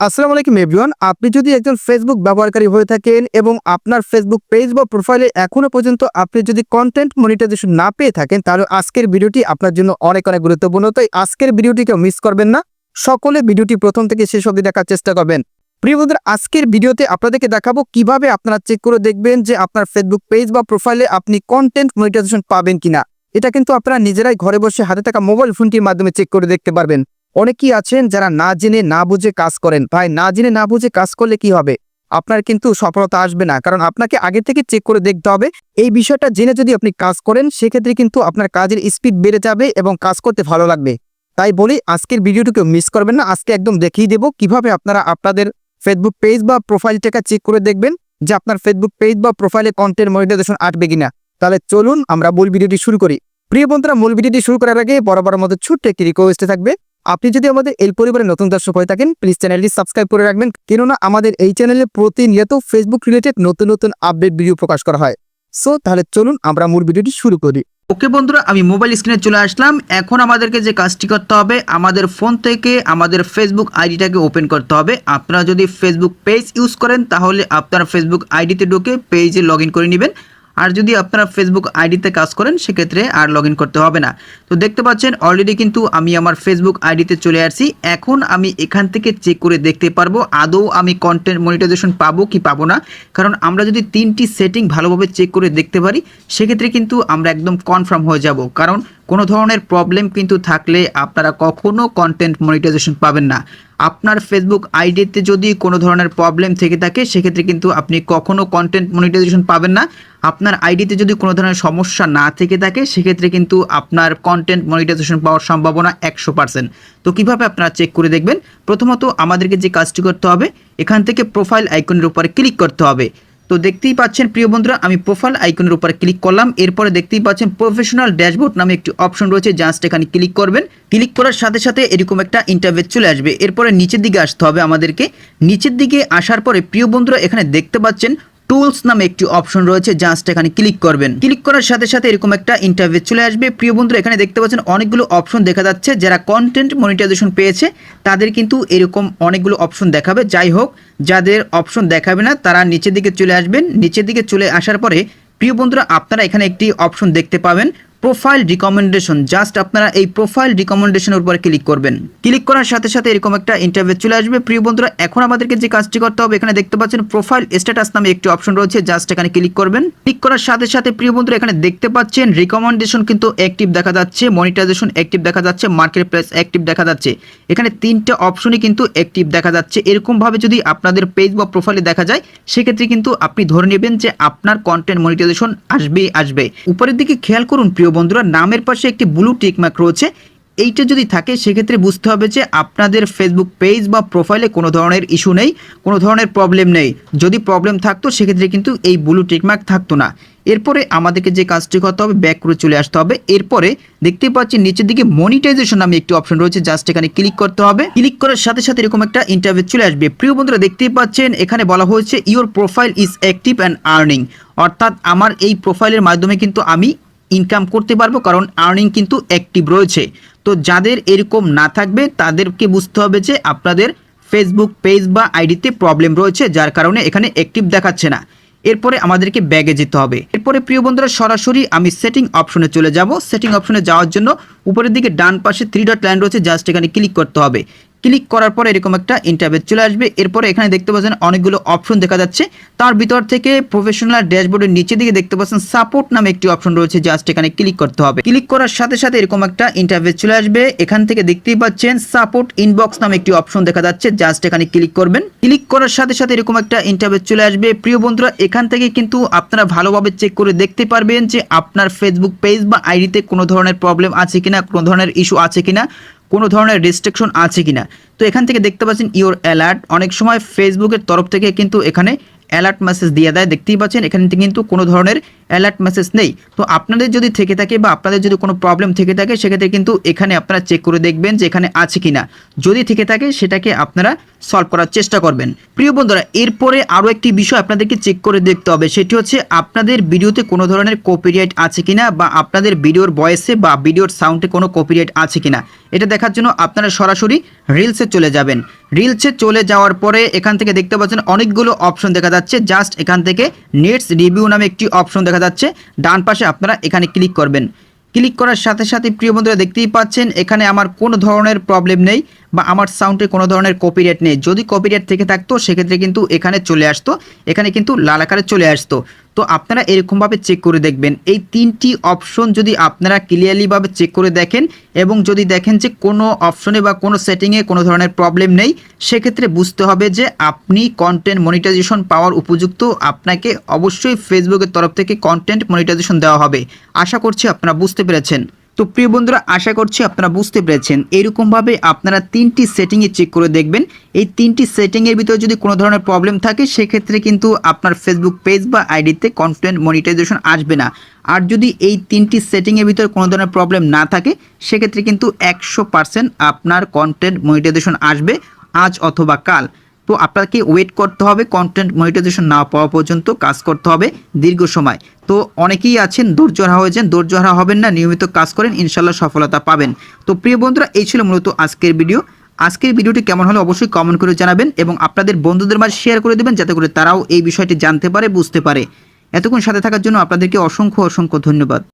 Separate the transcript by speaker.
Speaker 1: আসসালামু আলাইকুম এভরিওয়ান, আপনি যদি একজন ফেসবুক ব্যবহারকারী হয়ে থাকেন এবং আপনার ফেসবুক পেজ বা প্রোফাইলে এখনও পর্যন্ত আপনি যদি কন্টেন্ট মনিটাইজেশন না পেয়ে থাকেন, তাহলে আজকের ভিডিওটি আপনার জন্য অনেক অনেক গুরুত্বপূর্ণ। তাই আজকের ভিডিওটি কেউ মিস করবেন না। সকলে ভিডিওটি প্রথম থেকে শেষ অবধি দেখার চেষ্টা করবেন। প্রিয় বন্ধুরা, আজকের ভিডিওতে আপনাদেরকে দেখাবো কীভাবে আপনারা চেক করে দেখবেন যে আপনার ফেসবুক পেজ বা প্রোফাইলে আপনি কন্টেন্ট মনিটাইজেশন পাবেন কিনা। এটা কিন্তু আপনারা নিজেরাই ঘরে বসে হাতে থাকা মোবাইল ফোনটির মাধ্যমে চেক করে দেখতে পারবেন। অনেকেই আছেন যারা না জেনে না বুঝে কাজ করেন। ভাই, না জেনে না বুঝে কাজ করলে কি হবে? আপনার কিন্তু সফলতা আসবে না, কারণ আপনাকে আগে থেকে চেক করে দেখতে হবে। এই বিষয়টা জেনে যদি আপনি কাজ করেন, সেক্ষেত্রে কিন্তু আপনার কাজের স্পিড বেড়ে যাবে এবং কাজ করতে ভালো লাগবে। তাই বলি, আজকের ভিডিওটিকে মিস করবেন না। আজকে একদম দেখিয়ে দেব কীভাবে আপনারা আপনাদের ফেসবুক পেজ বা প্রোফাইলটাকে চেক করে দেখবেন যে আপনার ফেসবুক পেজ বা প্রোফাইলে কন্টেন্ট মনিটাইজেশন আসবে কিনা। তাহলে চলুন আমরা মূল ভিডিওটি শুরু করি। প্রিয় বন্ধুরা, মূল ভিডিওটি শুরু করার আগে বরাবর মতো ছোট্ট একটি রিকোয়েস্টে থাকবে। আপনি যদি আমাদের এই পরিবারের নতুন দর্শক হয়ে থাকেন প্লিজ চ্যানেলটি সাবস্ক্রাইব করে রাখবেন। কেননা আমাদের এই চ্যানেলে প্রতিনিয়ত ফেসবুক রিলেটেড নতুন নতুন আপডেট ভিডিও প্রকাশ করা হয়। সো তাহলে চলুন আমরা মূল ভিডিওটি শুরু করি।
Speaker 2: ওকে বন্ধুরা, আমি মোবাইল স্ক্রিনে চলে আসলাম। এখন আমাদেরকে যে কাজটি করতে হবে, আমাদের ফোন থেকে আমাদের ফেসবুক আইডিটাকে ওপেন করতে হবে। আপনারা যদি ফেসবুক পেজ ইউজ করেন, তাহলে আপনারা ফেসবুক আইডিতে ঢুকে পেজে লগ করে নেবেন। আর যদি আপনারা ফেসবুক আইডিতে কাজ করেন, সেক্ষেত্রে আর লগ করতে হবে না। তো দেখতে পাচ্ছেন অলরেডি কিন্তু আমি আমার ফেসবুক আইডিতে চলে আসছি। এখন আমি এখান থেকে চেক করে দেখতে পারব, আদৌ আমি কন্টেন্ট মনিটাইজেশন পাবো কি পাবো না। কারণ আমরা যদি তিনটি সেটিং ভালোভাবে চেক করে দেখতে পারি, সেক্ষেত্রে কিন্তু আমরা একদম কনফার্ম হয়ে যাব। কারণ কোনো ধরনের প্রবলেম কিন্তু থাকলে আপনারা কখনো কন্টেন্ট মনিটাইজেশন পাবেন না। আপনার ফেসবুক আইডিতে যদি কোনো ধরনের প্রবলেম থেকে থাকে, সেক্ষেত্রে কিন্তু আপনি কখনো কন্টেন্ট মনিটাইজেশন পাবেন না। আপনার আইডিতে যদি কোনো ধরনের সমস্যা না থেকে থাকে, সেক্ষেত্রে কিন্তু আপনার কন্টেন্ট মনিটাইজেশন পাওয়ার সম্ভাবনা একশো পার্সেন্ট তো কীভাবে আপনারা চেক করে দেখবেন? প্রথমত আমাদেরকে যে কাজটি করতে হবে, এখান থেকে প্রোফাইল আইকনের উপরে ক্লিক করতে হবে। তো দেখতেই পাচ্ছেন, প্রিয় বন্ধুরা, আমি প্রোফাইল আইকনের উপর ক্লিক করলাম। এরপরে দেখতেই পাচ্ছেন প্রফেশনাল ড্যাশবোর্ড নামে একটি অপশন রয়েছে জাস্ট এখানে ক্লিক করবেন। ক্লিক করার সাথে সাথে এরকম একটা ইন্টারভেজ চলে আসবে। এরপরে নিচের দিকে আসতে হবে আমাদেরকে। নিচের দিকে আসার পরে, প্রিয় বন্ধুরা, এখানে দেখতে পাচ্ছেন টুলস নামে একটি অপশন রয়েছে জাস্ট এখানে ক্লিক করবেন। ক্লিক করার সাথে সাথে এরকম একটা ইন্টারভিউ চলে আসবে। প্রিয় বন্ধুরা, এখানে দেখতে পাচ্ছেন অনেকগুলো অপশন দেখা যাচ্ছে, যারা কন্টেন্ট মনিটাইজেশন পেয়েছে, তাদের কিন্তু এরকম অনেকগুলো অপশন দেখাবে। যাই হোক, যাদের অপশন দেখাবে না, তারা নিচের দিকে চলে আসবেন। নিচের দিকে চলে আসার পরে, প্রিয় বন্ধুরা, আপনারা এখানে একটি অপশন দেখতে পাবেন। প্রোফাইল রিকমেন্ডেশন জাস্ট আপনারা এই প্রোফাইল রিকমেন্ডেশনের উপরে ক্লিক করবেন। ক্লিক করার সাথে সাথে এরকম একটা ইন্টারভিউ চলে আসবে। প্রিয় বন্ধুরা, এখন আমাদেরকে যে কাজটি করতে হবে, এখানে দেখতে পাচ্ছেন প্রোফাইল স্ট্যাটাস নামে একটি অপশন রয়েছে জাস্ট এখানে ক্লিক করবেন। ক্লিক করার সাথে সাথে প্রিয় বন্ধুরা, এখানে দেখতে পাচ্ছেন রিকমেন্ডেশন কিন্তু অ্যাক্টিভ দেখা যাচ্ছে মনিটাইজেশন অ্যাক্টিভ দেখা যাচ্ছে মার্কেট প্লেস অ্যাক্টিভ দেখা যাচ্ছে। এখানে তিনটা অপশনই কিন্তু অ্যাক্টিভ দেখা যাচ্ছে। এরকম ভাবে যদি আপনাদের পেজ বা প্রোফাইলে দেখা যায়, সেক্ষেত্রে কিন্তু আপনি ধরে নেবেন যে আপনার কন্টেন্ট মনিটাইজেশন আসবেই আসবে। উপরের দিকে খেয়াল করুন, প্রিয় বন্ধুরা, নামের পাশে একটি ব্লু টিক মার্ক রয়েছে। এইটা যদি থাকে, সেক্ষেত্রে বুঝতে হবে যে আপনাদের ফেসবুক পেজ বা প্রোফাইলে কোনো ধরনের ইস্যু নেই, কোনো ধরনের প্রবলেম নেই। যদি প্রবলেম থাকতো, সেক্ষেত্রে কিন্তু এই ব্লু টিকমার্ক থাকতো না। এরপরে আমাদেরকে যে কাজটি করতে হবে ব্যাক করে চলে আসতে হবে। এরপরে দেখতে পাচ্ছি, নিচের দিকে মনিটাইজেশন নামে একটি অপশন রয়েছে জাস্ট এখানে ক্লিক করতে হবে। ক্লিক করার সাথে সাথে এরকম একটা ইন্টারভিউ চলে আসবে। প্রিয় বন্ধুরা, দেখতেই পাচ্ছেন, এখানে বলা হয়েছে your profile is active and earning অর্থাৎ, আমার এই প্রোফাইলের মাধ্যমে কিন্তু আমি ইনকাম করতে পারব, কারণ আর্নিং কিন্তু অ্যাক্টিভ রয়েছে। তো যাদের এরকম না থাকবে, তাদেরকে বুঝতে হবে যে আপনাদের ফেসবুক পেজ বা আইডিতে প্রবলেম রয়েছে, যার কারণে এখানে অ্যাক্টিভ দেখাচ্ছে না। এরপরে আমাদেরকে ব্যাগে যেতে হবে। এরপরে প্রিয় বন্ধুরা, সরাসরি আমি সেটিং অপশনে চলে যাব। সেটিং অপশনে যাওয়ার জন্য উপরের দিকে ডান পাশে থ্রি ডট লাইন রয়েছে জাস্ট এখানে ক্লিক করতে হবে। ক্লিক করার পরে এরকম একটা ইন্টারভেট চলে আসবে। এরপরে এখানে দেখতে পাচ্ছেন অনেকগুলো অপশন দেখা যাচ্ছে। তার ভিতর থেকে প্রফেশনাল ড্যাশবোর্ডের নিচে দিকে দেখতে পাচ্ছেন সাপোর্ট নামে একটি অপশন রয়েছে জাস্ট এখানে ক্লিক করতে হবে। ক্লিক করার সাথে সাথে এরকম একটা ইন্টারভেট চলে আসবে। এখান থেকে দেখতেই পাচ্ছেন সাপোর্ট ইনবক্স নামে একটি অপশন দেখা যাচ্ছে জাস্ট এখানে ক্লিক করবেন। ক্লিক করার সাথে সাথে এরকম একটা ইন্টারভেট চলে আসবে। প্রিয় বন্ধুরা, এখান থেকে কিন্তু আপনারা ভালোভাবে চেক করে দেখতে পারবেন যে আপনার ফেসবুক পেজ বা আইডিতে কোনো ধরনের প্রবলেম আছে কিনা, কোনো ধরনের ইস্যু আছে কিনা। কোনো ধরনের রেস্ট্রিকশন আছে কিনা? তো এখান থেকে দেখতে পাচ্ছেন ইওর অ্যালার্ট অনেক সময় ফেসবুকের তরফ থেকে কিন্তু এখানে অ্যালার্ট মেসেজ দিয়ে দেয়, দেখতেই পাচ্ছেন, এখানে কিন্তু কোনো ধরনের অ্যালার্ট মেসেজ নেই। তো আপনাদের যদি থেকে থাকে বা আপনাদের যদি কোনো প্রবলেম থেকে থাকে, সেক্ষেত্রে কিন্তু এখানে আপনারা চেক করে দেখবেন যে এখানে আছে কিনা। যদি থেকে থাকে, সেটাকে আপনারা সলভ করার চেষ্টা করবেন। প্রিয় বন্ধুরা, এরপরে আরও একটি বিষয় আপনাদেরকে চেক করে দেখতে হবে, সেটি হচ্ছে আপনাদের ভিডিওতে কোনো ধরনের কপিরাইট আছে কিনা বা আপনাদের ভিডিওর ভয়েসে বা ভিডিওর সাউন্ডে কোনো কপিরাইট আছে কিনা। এটা দেখার জন্য আপনারা সরাসরি রিলসে চলে যাবেন। রিলসে চলে যাওয়ার পরে এখান থেকে দেখতে পাচ্ছেন অনেকগুলো অপশন দেখা জাস্ট এখান থেকে নেটস রিভিউ নামে একটি অপশন দেখা যাচ্ছে। ডান পাশে আপনারা এখানে ক্লিক করবেন। ক্লিক করার সাথে সাথে প্রিয় বন্ধুরা দেখতেই পাচ্ছেন, এখানে আমার কোনো ধরনের প্রবলেম নেই বা আমার সাউন্ডে কোনো ধরনের কপিরাইট নেই। যদি কপিরাইট থেকে থাকতো, সেক্ষেত্রে কিন্তু এখানে চলে আসতো, এখানে কিন্তু লাল আকারে চলে আসতো। তো আপনারা এরকমভাবে চেক করে দেখবেন। এই তিনটি অপশন যদি আপনারা ক্লিয়ারলিভাবে চেক করে দেখেন এবং যদি দেখেন যে কোনো অপশনে বা কোনো সেটিংয়ে কোনো ধরনের প্রবলেম নেই, সেক্ষেত্রে বুঝতে হবে যে আপনি কন্টেন্ট মনিটাইজেশন পাওয়ার উপযুক্ত। আপনাকে অবশ্যই ফেসবুকের তরফ থেকে কন্টেন্ট মনিটাইজেশন দেওয়া হবে। আশা করছি আপনারা বুঝতে পেরেছেন। তো প্রিয় বন্ধুরা, আশা করছি আপনারা বুঝতে পেরেছেন। এরকমভাবে আপনারা তিনটি সেটিংয়ে চেক করে দেখবেন। এই তিনটি সেটিংয়ের ভিতরে যদি কোনো ধরনের প্রবলেম থাকে, সেক্ষেত্রে কিন্তু আপনার ফেসবুক পেজ বা আইডিতে কন্টেন্ট মনিটাইজেশন আসবে না। আর যদি এই তিনটি সেটিংয়ের ভিতরে কোনো ধরনের প্রবলেম না থাকে, সেক্ষেত্রে কিন্তু একশো পার্সেন্ট আপনার কন্টেন্ট মনিটাইজেশন আসবে আজ অথবা কাল। তো আপনাকে ওয়েট করতে হবে কন্টেন্ট মনিটাইজেশন না পাওয়া পর্যন্ত কাজ করতে হবে দীর্ঘ সময়। তো অনেকেই আছেন ধৈর্যহারা হয়েছেন ধৈর্যহারা হবেন না, নিয়মিত কাজ করেন ইনশাল্লাহ সফলতা পাবেন। তো প্রিয় বন্ধুরা, এই ছিল মূলত আজকের ভিডিও আজকের ভিডিওটি কেমন হলো অবশ্যই কমেন্ট করে জানাবেন এবং আপনাদের বন্ধুদের মাঝে শেয়ার করে দেবেন, যাতে করে তারাও এই বিষয়টি জানতে পারে, বুঝতে পারে। এতক্ষণ সাথে থাকার জন্য আপনাদেরকে অসংখ্য অসংখ্য ধন্যবাদ।